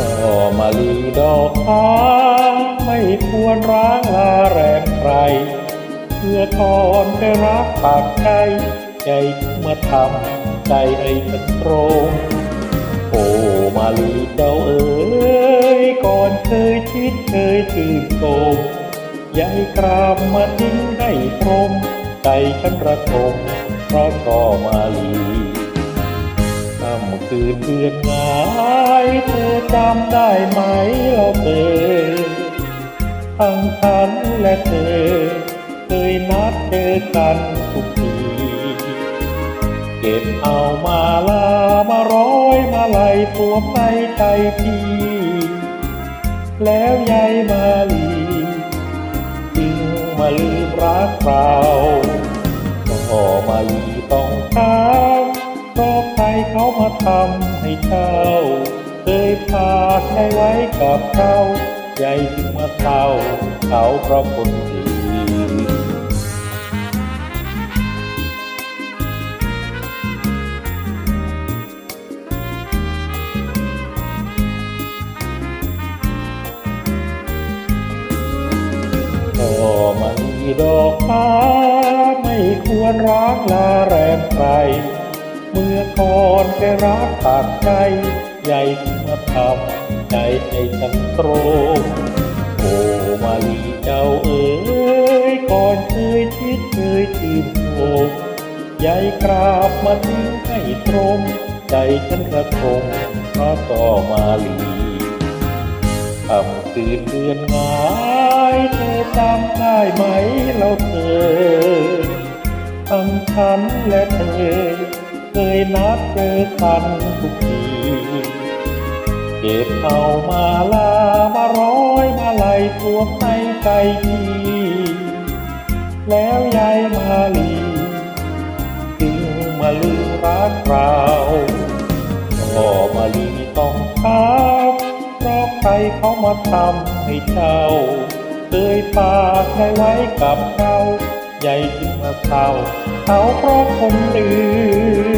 ่มาลีดอกฟ้าไม่ควรร้างลาแรมใคร เพื่อทอนได้รักปากใจใจมาทำใจให้มันตรงโอ้มาลีเจ้าเอ๋ยก่อนเคยคิดเคยตื่นโตมยายกรามมาทิ้งให้ตรมใจฉันระทมเพราะก็มาลีค่ำคืนเดือนงา อจำได้ไหมเราเคยทั้งฉันและเธอ เคยนัดเจอกันทุกทีเก็บเอามาลามาร้อยมาไล่ตัวไปใจพี่ แล้วยายมาลีจึงมาลืมรักเราก็มาลีต้องช้ำเพราะใครเขามาทำให้เจ้า ยพาใครไว้กับเขายายจึงมาเศร้าเขาเพราะคนอื่นก็มันดอกฟ้าไม่ควรรักลาแรมใครเมื่อก่อนแค่รักปากใจ ใหญ่มาทำใจให้ฉันตรงโอ้มาลีเจ้าเอ๋ยก่อนเคยคิดเคยชื่นชมยายกราบมาทิ้งให้ตรง ใจฉันระทมเพราะก็มาลีคำคืนเดือนงายเธอจำได้ไหมเราเธอทั้งฉันและเธอ เคยนัดเจอกันทุกที เก็บเอามาลามาร้อยมาไหล่ตัวในใจพี่แล้วยายมาลีจึงมาลืมรักเราก็มาลีต้องช้ำเพราะใครเขามาทำให้เจ้า เคยฝากใจไว้กับเขาใหญ่จึงมาเศร้าเขาเพราะคนอื่น